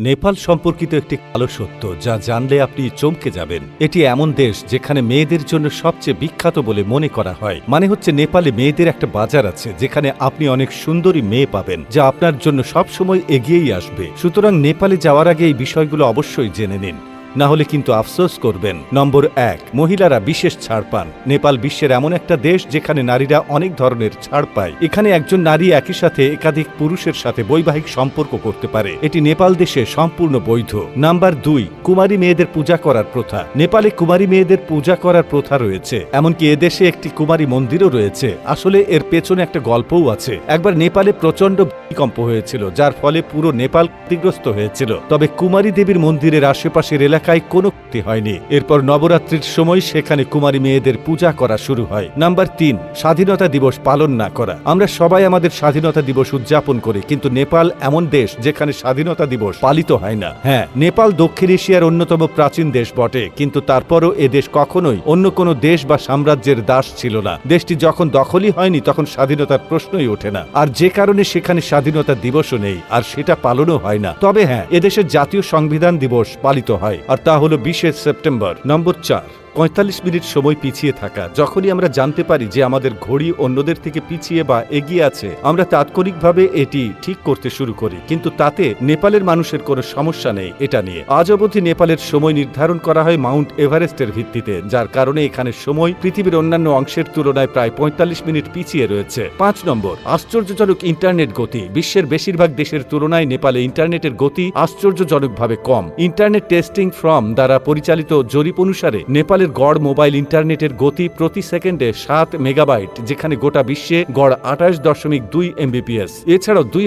নেপাল সম্পর্কিত একটি কালো সত্য যা জানলে আপনি চমকে যাবেন। এটি এমন দেশ যেখানে মেয়েদের জন্য সবচেয়ে বিখ্যাত বলে মনে করা হয়। মানে হচ্ছে নেপালে মেয়েদের একটা বাজার আছে যেখানে আপনি অনেক সুন্দরী মেয়ে পাবেন, যা আপনার জন্য সবসময় এগিয়েই আসবে। সুতরাং নেপালে যাওয়ার আগে এই বিষয়গুলো অবশ্যই জেনে নিন। না হলে কিন্তু আফসোস করবেন। নম্বর এক, মহিলারা বিশেষ ছাড় পান। নেপাল বিশ্বের এমন একটা দেশ যেখানে নারীরা অনেক ধরনের ছাড় পায়। এখানে একজন নারী একই সাথে একাধিক পুরুষের সাথে বৈবাহিক সম্পর্ক করতে পারে। এটি নেপাল দেশে সম্পূর্ণ বৈধ। নাম্বার দুই, কুমারী মেয়েদের পূজা করার প্রথা। নেপালে কুমারী মেয়েদের পূজা করার প্রথা রয়েছে। এমনকি এদেশে একটি কুমারী মন্দিরও রয়েছে। আসলে এর পেছনে একটা গল্পও আছে। একবার নেপালে প্রচণ্ড ভূমিকম্প হয়েছিল, যার ফলে পুরো নেপাল ক্ষতিগ্রস্ত হয়েছিল। তবে কুমারী দেবীর মন্দিরের আশেপাশের এলাকায় কোনো হয়নি। এরপর নবরাত্রির সময় সেখানে কুমারী মেয়েদের পূজা করা শুরু হয়। নাম্বার তিন, স্বাধীনতা দিবস পালন না করা। আমরা সবাই আমাদের স্বাধীনতা দিবস উদযাপন করি, কিন্তু নেপাল এমন দেশ যেখানে স্বাধীনতা দিবস পালিত হয় না। হ্যাঁ নেপাল দক্ষিণ এশিয়ার অন্যতম প্রাচীন দেশ বটে, কিন্তু তারপরও এ দেশ কখনোই অন্য কোনো দেশ বা সাম্রাজ্যের দাস ছিল না। দেশটি যখন দখলই হয়নি, তখন স্বাধীনতার প্রশ্নই ওঠে না। আর যে কারণে সেখানে স্বাধীনতা দিবসও নেই, আর সেটা পালনও হয় না। তবে হ্যাঁ এদেশের জাতীয় সংবিধান দিবস পালিত হয়। আর তা হলো বিশে সেপ্টেম্বর নম্বর চার। পঁয়তাল্লিশ মিনিট সময় পিছিয়ে থাকা। যখনই আমরা জানতে পারি যে আমাদের ঘড়ি অন্যদের থেকে পিছিয়ে বা এগিয়ে আছে, আমরা তাৎক্ষণিকভাবে এটি ঠিক করতে শুরু করি। কিন্তু তাতে নেপালের মানুষের কোনো সমস্যা নেই এটা নিয়ে। আজ অবধি নেপালের সময় নির্ধারণ করা হয় মাউন্ট এভারেস্টের ভিত্তিতে, যার কারণে এখানে সময় পৃথিবীর অন্যান্য অংশের তুলনায় প্রায় পঁয়তাল্লিশ মিনিট পিছিয়ে রয়েছে। পাঁচ নম্বর, আশ্চর্যজনক ইন্টারনেট গতি। বিশ্বের বেশিরভাগ দেশের তুলনায় নেপালে ইন্টারনেটের গতি আশ্চর্যজনকভাবে কম। ইন্টারনেট টেস্টিং ফ্রম দ্বারা পরিচালিত জরিপ অনুসারে নেপালের গড় মোবাইল ইন্টারনেটের গতি প্রতি সেকেন্ডে সাত মেগাবাইট, যেখানে গোটা বিশ্বে গড় আঠাশ দশমিক দুই এমবিপিএস এছাড়াও দুই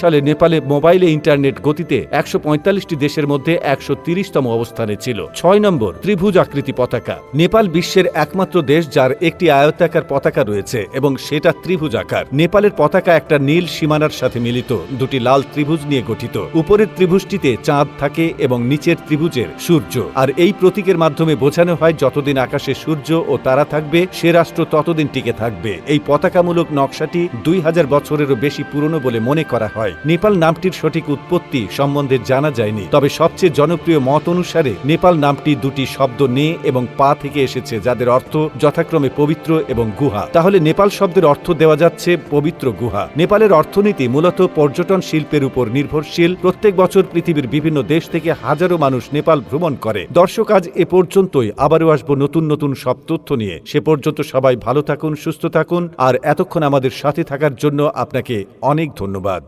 সালে নেপালে মোবাইলে ইন্টারনেট গতিতে একশো পঁয়তাল্লিশটি দেশের মধ্যে একশো তিরিশতম অবস্থানে ছিল। ছয় নম্বর, ত্রিভুজ আকৃতি পতাকা। নেপাল বিশ্বের একমাত্র দেশ যার একটি আয়তাকার পতাকা রয়েছে এবং সেটা ত্রিভুজ আকার। নেপালের পতাকা একটা নীল সীমানার সাথে মিলিত, দুটি লাল ত্রিভুজ নিয়ে গঠিত। উপরের ত্রিভুজটিতে চাঁদ থাকে এবং নিচের ত্রিভুজের সূর্য। আর এই প্রতীকের মাধ্যমে বোঝানো হয় যতদিন আকাশে সূর্য ও তারা থাকবে, সে রাষ্ট্র ততদিন টিকে থাকবে। এই পতাকামূলক নকশাটি দুই হাজার বছরেরও বেশি পুরনো বলে মনে করা হয়। নেপাল নামটির সঠিক উৎপত্তি সম্বন্ধে জানা যায়নি। তবে সবচেয়ে জনপ্রিয় মত অনুসারে, নেপাল নামটি দুটি শব্দ নে এবং পা থেকে এসেছে, যাদের অর্থ যথাক্রমে পবিত্র এবং গুহা। তাহলে নেপাল শব্দের অর্থ দেওয়া যাচ্ছে পবিত্র গুহা। নেপালের অর্থনীতি মূলত পর্যটন শিল্পের উপর নির্ভরশীল। প্রত্যেক বছর পৃথিবীর বিভিন্ন দেশ থেকে হাজারো মানুষ নেপাল ভ্রমণ করে। দর্শক আজ এ পর্যন্তই। আবারও আসব নতুন নতুন সব তথ্য নিয়ে। সে পর্যন্ত সবাই ভালো থাকুন, সুস্থ থাকুন, আর এতক্ষণ আমাদের সাথে থাকার জন্য আপনাকে অনেক ধন্যবাদ।